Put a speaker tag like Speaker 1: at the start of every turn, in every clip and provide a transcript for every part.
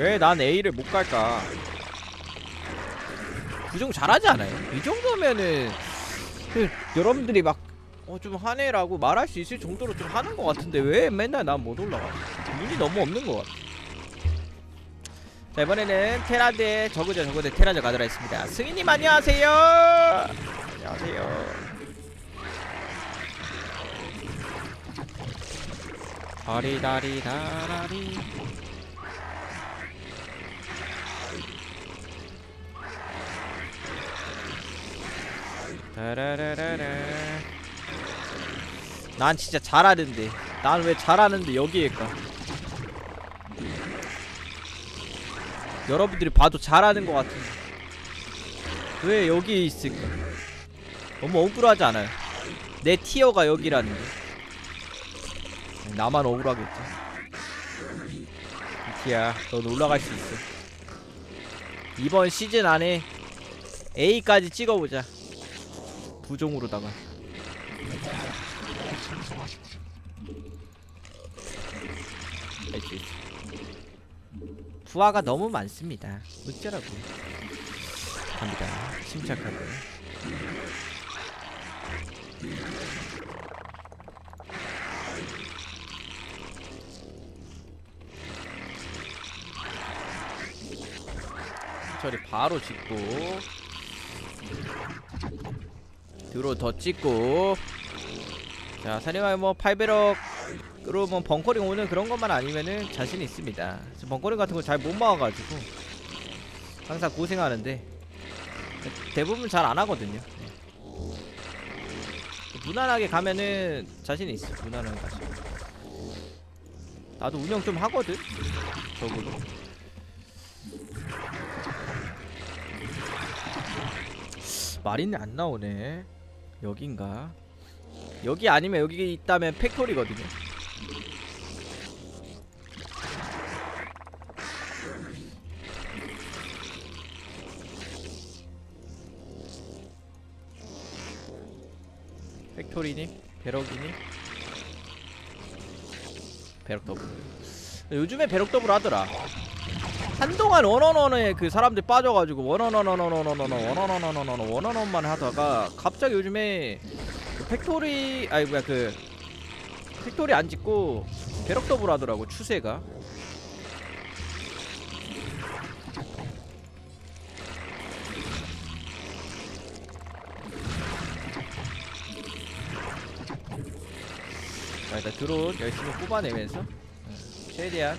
Speaker 1: 왜난 A를 못 갈까? 부정 잘하지 않아요? 이 정도면은 그 여러분들이 막 어 좀 하네라고 말할 수 있을 정도로 좀 하는 것 같은데 왜 맨날 난 못 올라가? 눈이 너무 없는 것 같아. 자 이번에는 테라대 저그제 저그대 테라저 가도록 하겠습니다. 승희님 안녕하세요. 안녕하세요. 다리다리다라리 따라라라라 난 진짜 잘하는데. 난 왜 잘하는데 여기에까? 여러분들이 봐도 잘하는 것 같은데. 왜 여기에 있을까? 너무 억울하지 않아요? 내 티어가 여기라는 게 나만 억울하겠지. 티야 넌 올라갈 수 있어. 이번 시즌 안에 A까지 찍어보자. 부종으로다가 알지 부하가 너무 많습니다. 어쩌라고. 갑니다. 침착하게. 처리 바로 짓고. 드로 더 찍고. 자 사리마이 뭐 8배럭 으로 뭐 벙커링 오는 그런 것만 아니면은 자신 있습니다. 벙커링 같은 거 잘 못 막아가지고 항상 고생하는데 대부분 잘 안 하거든요. 무난하게 가면은 자신 있어 무난하게 가시 나도 운영 좀 하거든 적어도 마린이 안 나오네. 여긴가? 여기 아니면 여기 있다면 팩토리거든요 팩토리니? 배럭이니? 배럭 더블 요즘에 배럭 더블 하더라 한동안 원원원에 그 사람들 빠져가지고 원원원원원원원원 원원원원원원 원원원만 하다가 갑자기 요즘에 그 팩토리 아니 뭐야 그 팩토리 안 짓고 배럭 더블 하더라고 추세가 일단 드론 열심히 뽑아내면서 어, 최대한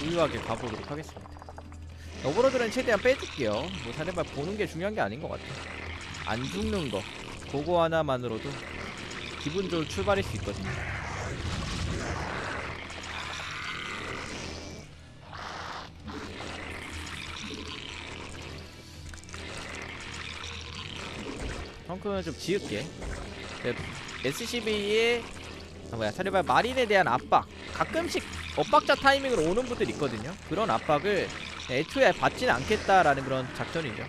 Speaker 1: 부유하게 가보도록 하겠습니다. 오버로드는 최대한 빼줄게요. 뭐 사례발 보는 게 중요한 게 아닌 것 같아. 안 죽는 거 그거 하나만으로도 기분 좋은 출발일 수 있거든요. 덩크는 좀 지을게. SCV의 아, 뭐야 사례발 마린에 대한 압박. 가끔씩 엇박자 타이밍으로 오는 분들 있거든요. 그런 압박을 애초에 받지는 않겠다라는 그런 작전이죠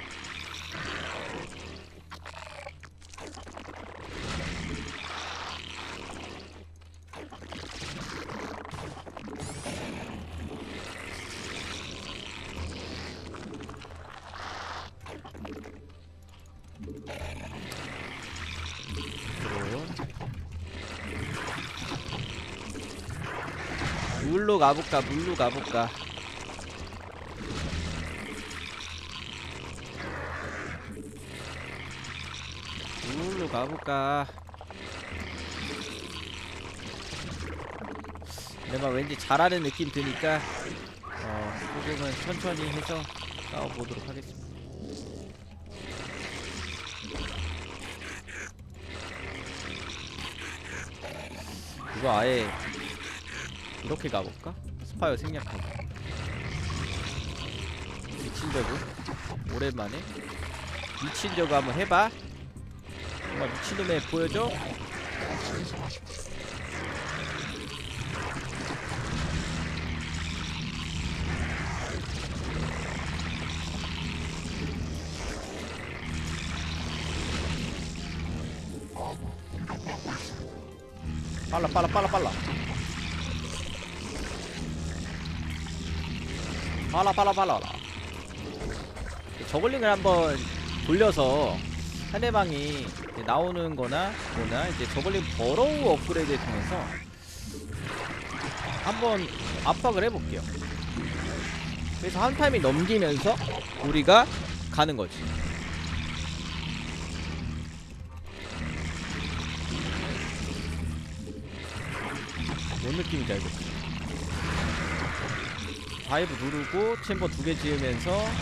Speaker 1: 드론 물로 가볼까 물로 가볼까. 물로 가볼까. 내가 왠지 잘하는 느낌 드니까 어 조금은 천천히 해서 싸워보도록 하겠습니다. 이거 아예 이렇게 가볼까? 스파이어 생략하고. 미친 저그 오랜만에. 미친 저그 한번 해봐. 정말 미친놈에 보여줘? 빨라 빨라 빨라 빨라. 빨라 빨라 빨라. 저글링을 한번 돌려서 상대방이 나오는 거나 뭐나 이제 저글링 버로우 업그레이드를 통해서 한번 압박을 해볼게요. 그래서 한 타임이 넘기면서 우리가 가는 거지. 뭔 느낌인지 알겠어 다이브 누르고 챔버 두 개 지으면서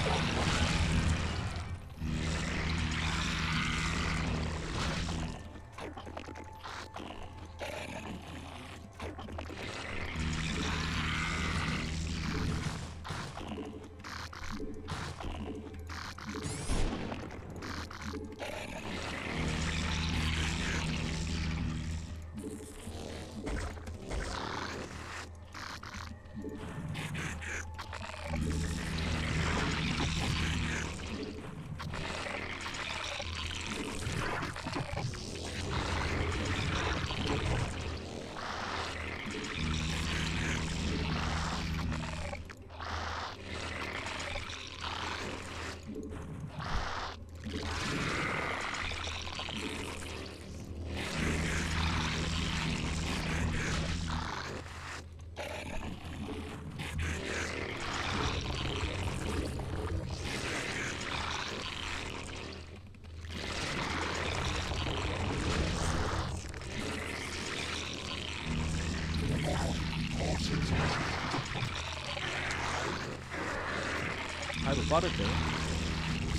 Speaker 1: 빠르죠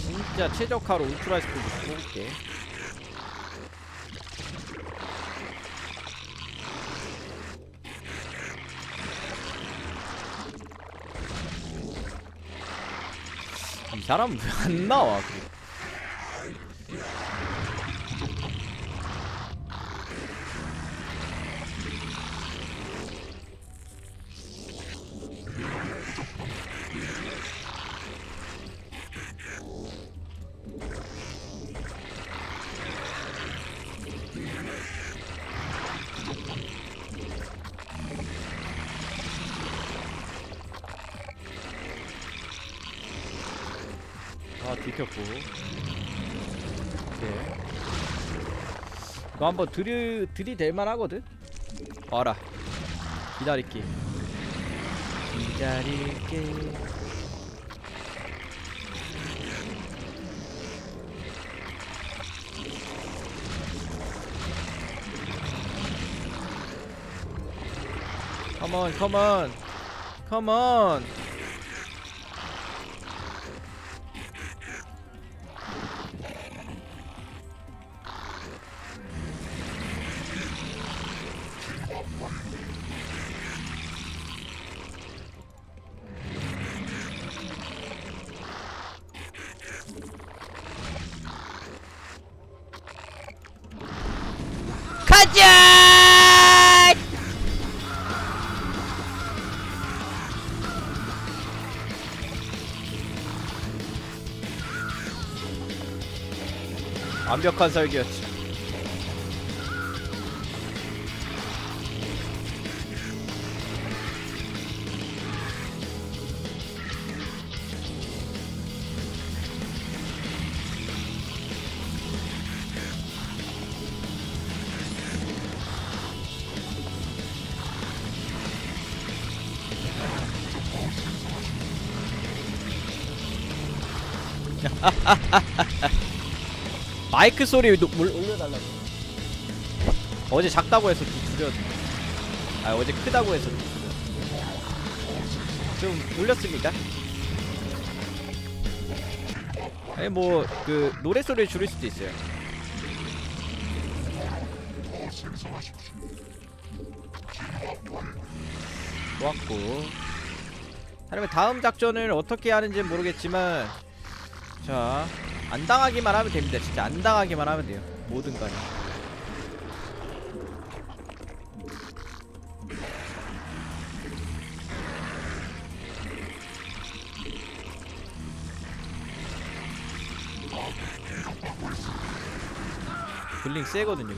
Speaker 1: 진짜 최적화로 울트라 스피드 뽑을게. 이 사람 왜 안 나와 들켰고. 오케이. 이거 한번 들이 들이댈만 하거든? 와라. 기다릴게. 기다릴게. 컴온 컴온 컴온 가자! 완벽한 설계였지. 마이크 소리 노- 물- 올려달라고. 어제 작다고 해서 좀 줄여. 아 어제 크다고 해서 좀 줄여. 좀 올렸습니까? 아니 뭐 그 노래 소리를 줄일 수도 있어요. 좋았고. 하려면 다음 작전을 어떻게 하는지 는 모르겠지만 자, 안 당하기만 하면 됩니다. 진짜 안 당하기만 하면 돼요. 뭐든 간에. 블링 세거든요.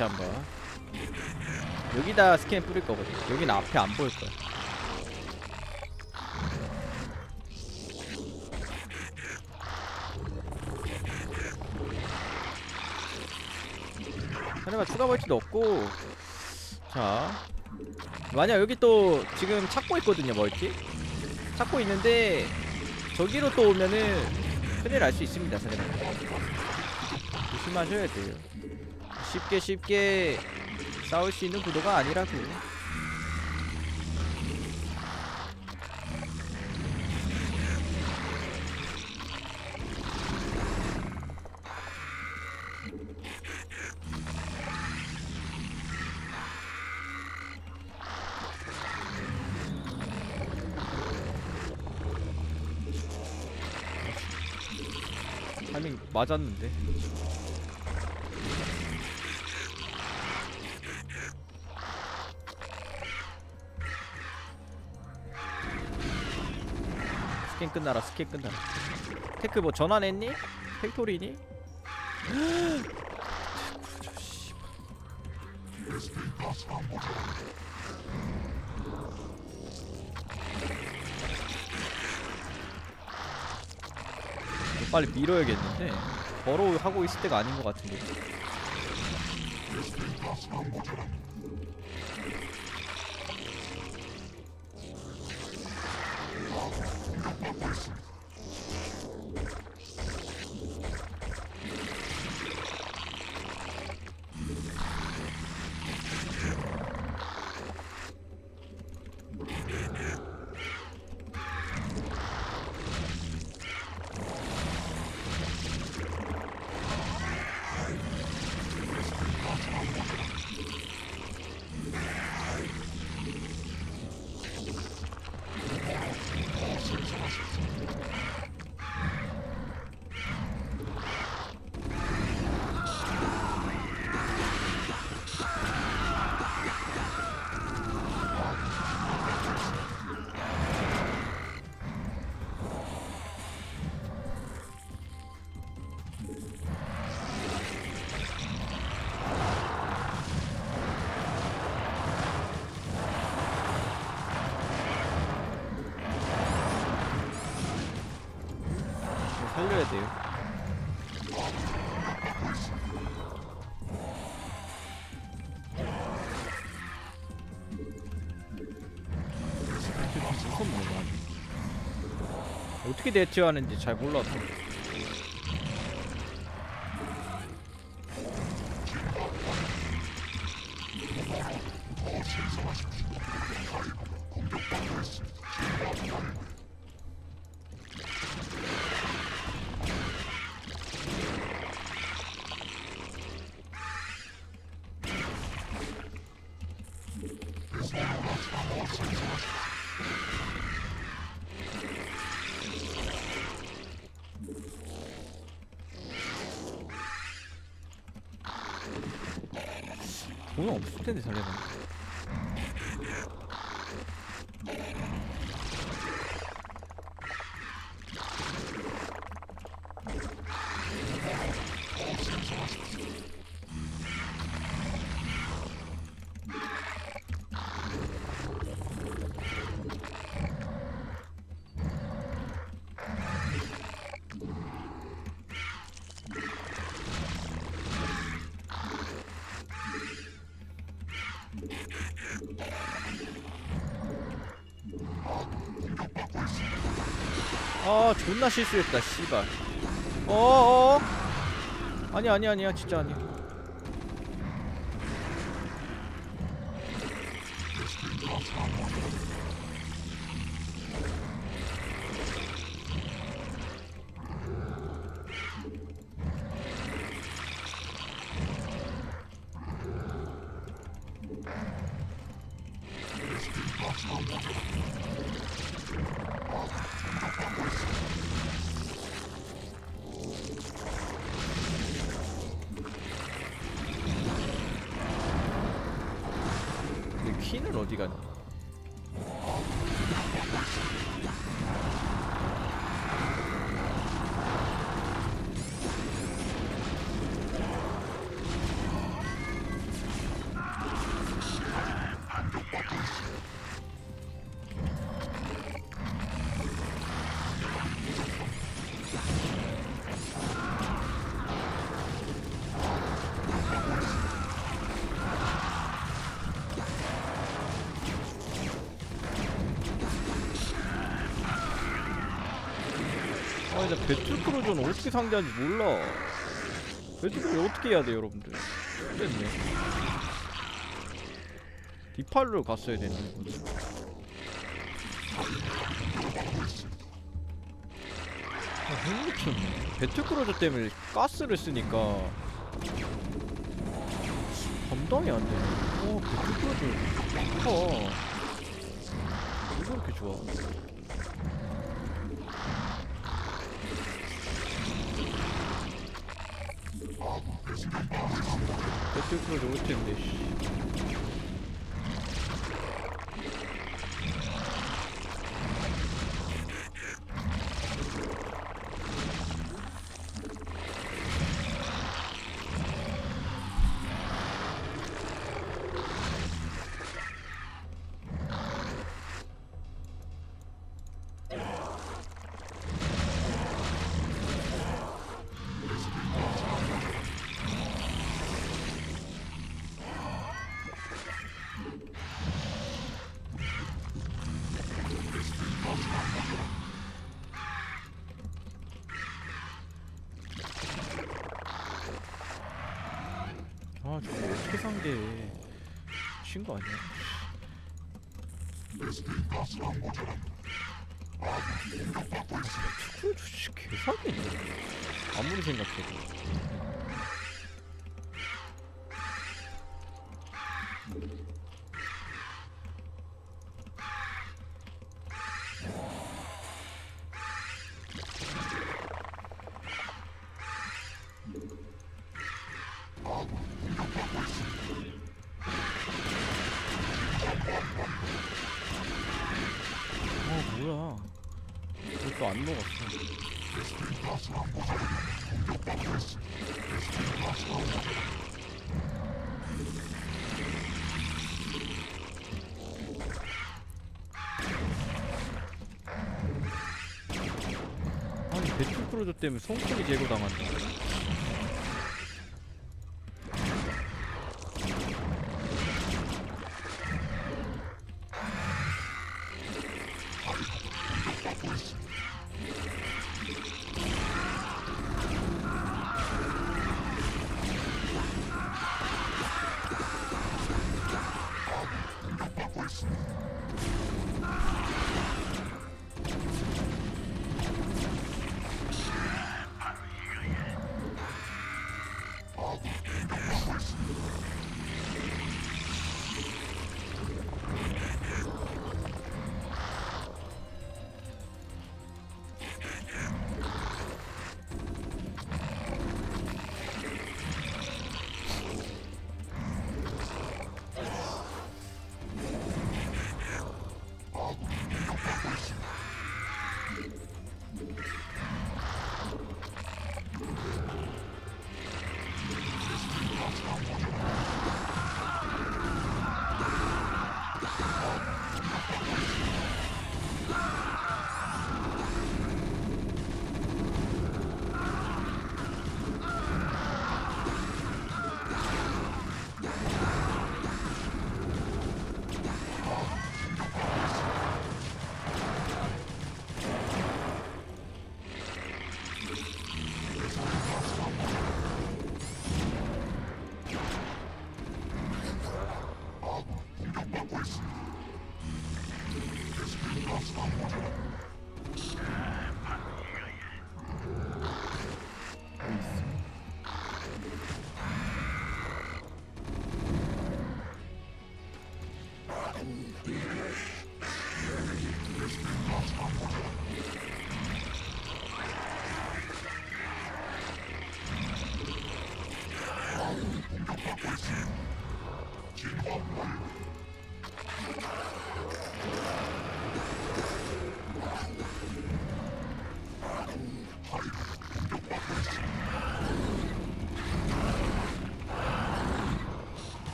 Speaker 1: 다시 한번. 여기다 스캔 뿌릴 거거든. 여기는 앞에 안 보일 거야. 하나가 추가 벌티도 없고. 자. 만약 여기 또 지금 찾고 있거든요 멀티. 찾고 있는데 저기로 또 오면은 큰일 날 수 있습니다 사장님. 조심하셔야 돼요 쉽게 쉽게 싸울 수 있는 구도가 아니라고. 타이밍 맞았는데 스캔 끝나라 스캔 끝나라 테크 뭐 전환했니? 팩토리니? 빨리 밀어야겠는데 버로 하고 있을 때가 아닌 것 같은데 어떻게 대처하는지 잘 몰라서 텐데 살려면 아 존나 실수했다 씨발. 어어? 아니 아니 아니야 진짜 아니야 퀸은 배틀크루즈는 어떻게 상대하는지 몰라. 배틀크루즈 어떻게 해야 돼 여러분들? 됐네. 디팔로 갔어야 되는 거지 아, 핵미쳤네 배틀크루즈 때문에 가스를 쓰니까. 감당이 안 되네 어 배틀크루즈 좋다 왜 그렇게 좋아 배틀크 아 상대해 친거 아니야? 축구 주식 개사기네 아무리 생각해도 또안 녹았어. 아니 배틀크루즈 때문에 손톱이 제거당한다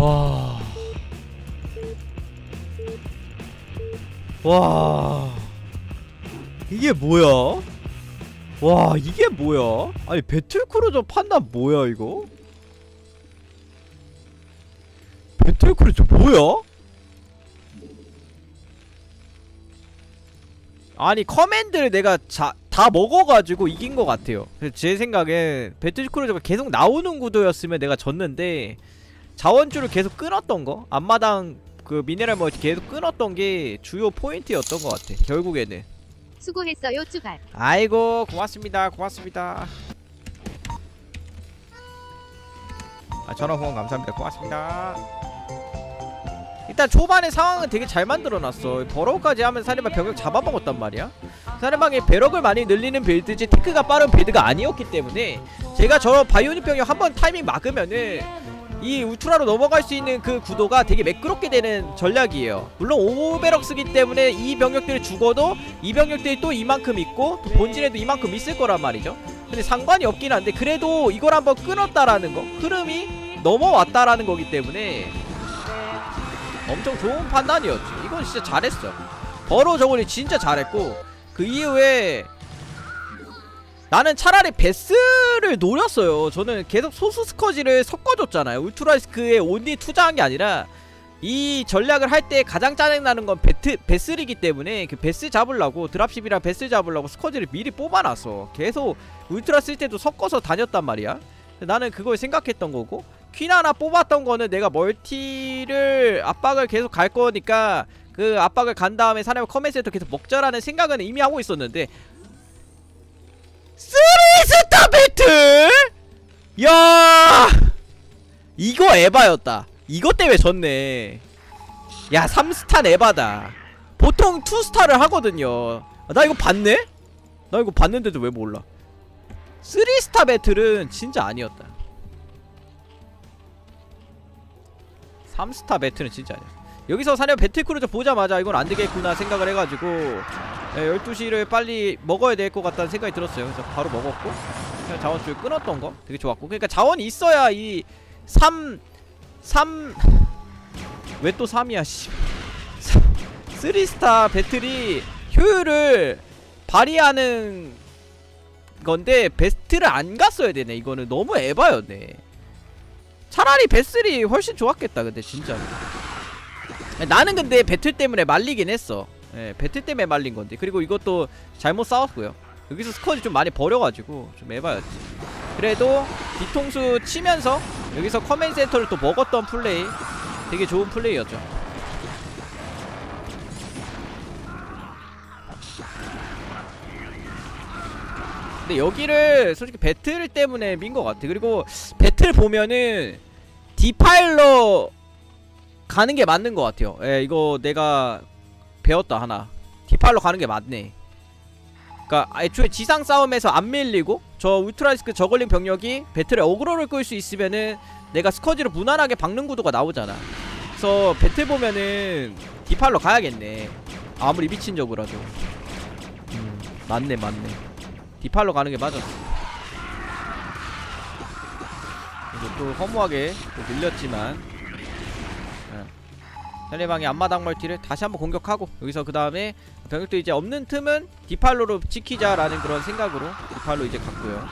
Speaker 1: 와. 와. 이게 뭐야? 와, 이게 뭐야? 아니, 배틀크루저 판단 뭐야, 이거? 배틀크루저 뭐야? 아니, 커맨드를 내가 자, 다 먹어가지고 이긴 것 같아요. 제 생각엔 배틀크루저가 계속 나오는 구도였으면 내가 졌는데 자원줄을 계속 끊었던 거? 앞마당 그 미네랄 뭐 계속 끊었던 게 주요 포인트였던 것 같아 결국에는.
Speaker 2: 수고했어요 쭈갈
Speaker 1: 아이고 고맙습니다 고맙습니다. 아 전화 후원 감사합니다. 고맙습니다. 일단 초반에 상황은 되게 잘 만들어놨어. 버러우까지 하면 사리방 병력 잡아먹었단 말이야. 사리방이 배럭을 많이 늘리는 빌드지 테크가 빠른 빌드가 아니었기 때문에 제가 저 바이오닉 병력 한번 타이밍 막으면은 이 울트라로 넘어갈 수 있는 그 구도가 되게 매끄럽게 되는 전략이에요. 물론 오베럭스기 때문에 이 병력들이 죽어도 이 병력들이 또 이만큼 있고 또 본진에도 이만큼 있을 거란 말이죠. 근데 상관이 없긴 한데 그래도 이걸 한번 끊었다라는 거 흐름이 넘어왔다라는 거기 때문에 엄청 좋은 판단이었지 이건 진짜 잘했어. 버로 저번에 진짜 잘했고 그 이후에 나는 차라리 베스를 노렸어요. 저는 계속 소수 스커지를 섞어줬잖아요. 울트라리스크에 온리 투자한 게 아니라 이 전략을 할 때 가장 짜증나는 건 베트, 베슬이기 때문에 그 베스 잡으려고 드랍십이랑 베스 잡으려고 스커지를 미리 뽑아놨어. 계속 울트라 쓸 때도 섞어서 다녔단 말이야. 나는 그걸 생각했던 거고 퀸 하나 뽑았던 거는 내가 멀티를 압박을 계속 갈 거니까 그 압박을 간 다음에 사내와 커맨센터 계속 먹자라는 생각은 이미 하고 있었는데 배틀? 야 이거 에바였다. 이것 때문에 졌네. 야 3스타 에바다. 보통 2스타를 하거든요. 아, 나 이거 봤네? 나 이거 봤는데도 왜 몰라. 3스타 배틀은 진짜 아니었다. 3스타 배틀은 진짜 아니야 여기서 사냥 배틀크루저 보자마자 이건 안되겠구나 생각을 해가지고 예, 12시를 빨리 먹어야 될 것 같다는 생각이 들었어요. 그래서 바로 먹었고 자원줄 끊었던 거? 되게 좋았고. 그러니까 자원이 있어야 이 3... 3... 왜 또 3이야 씨. 3스타 배틀이 효율을 발휘하는 건데 베스트를 안 갔어야 되네. 이거는 너무 에바였네. 차라리 베슬이 훨씬 좋았겠다 근데 진짜로 나는 근데 배틀 때문에 말리긴 했어. 예, 배틀 때문에 말린 건데. 그리고 이것도 잘못 싸웠고요 여기서 스쿼지 좀 많이 버려가지고 좀 에바였지. 그래도 뒤통수 치면서 여기서 커맨 센터를 또 먹었던 플레이. 되게 좋은 플레이였죠. 근데 여기를 솔직히 배틀 때문에 민 것 같아. 그리고 배틀 보면은 디파일러 가는 게 맞는 것 같아요. 예 이거 내가 배웠다 하나. 디파일러 가는 게 맞네 그니까 애초에 지상 싸움에서 안 밀리고 저 울트라리스크 저걸링 병력이 배틀에 어그로를 끌 수 있으면은 내가 스커지를 무난하게 박는 구도가 나오잖아. 그래서 배틀 보면은 디파일러 가야겠네. 아무리 미친 적으로라도. 음 맞네 맞네. 디파일러 가는 게 맞았어 그래서 또 허무하게 또 밀렸지만 상대방이 앞마당 멀티를 다시 한번 공격하고 여기서 그 다음에 병력도 이제 없는 틈은 디팔로로 지키자라는 그런 생각으로 디팔로 이제 갔고요.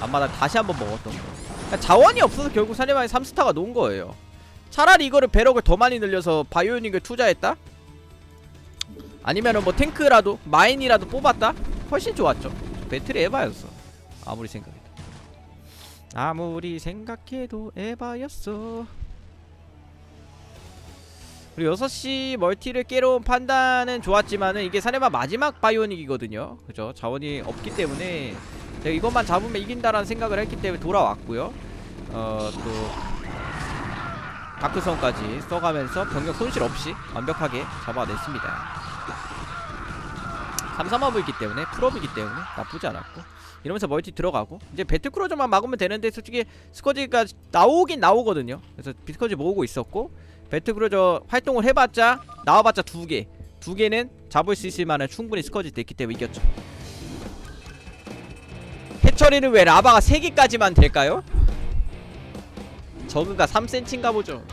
Speaker 1: 앞마당 다시 한번 먹었던 거. 그러니까 자원이 없어서 결국 상대방이 3스타가 놓은 거예요. 차라리 이거를 배럭을 더 많이 늘려서 바이오닉을 투자했다? 아니면은 뭐 탱크라도 마인이라도 뽑았다? 훨씬 좋았죠. 배틀이 에바였어. 아무리 생각해도. 아무리 생각해도 에바였어 그리고 6시 멀티를 온 판단은 좋았지만은 이게 사내마 마지막 바이오닉이거든요. 그죠? 자원이 없기 때문에 제가 이것만 잡으면 이긴다라는 생각을 했기 때문에 돌아왔고요. 어 또 다크성까지 써가면서 병력 손실 없이 완벽하게 잡아냈습니다. 3-3업이기 때문에 풀업이기 때문에 나쁘지 않았고 이러면서 멀티 들어가고 이제 배틀크루저만 막으면 되는데 솔직히 스커지가 나오긴 나오거든요. 그래서 비스커지 모으고 있었고 배틀크루저 활동을 해봤자 나와봤자 두개. 두 개는 잡을 수 있을 만한 충분히 스커지 됐기 때문에 이겼죠. 해처리는 왜 라바가 3개까지만 될까요? 저그가 3cm인가 보죠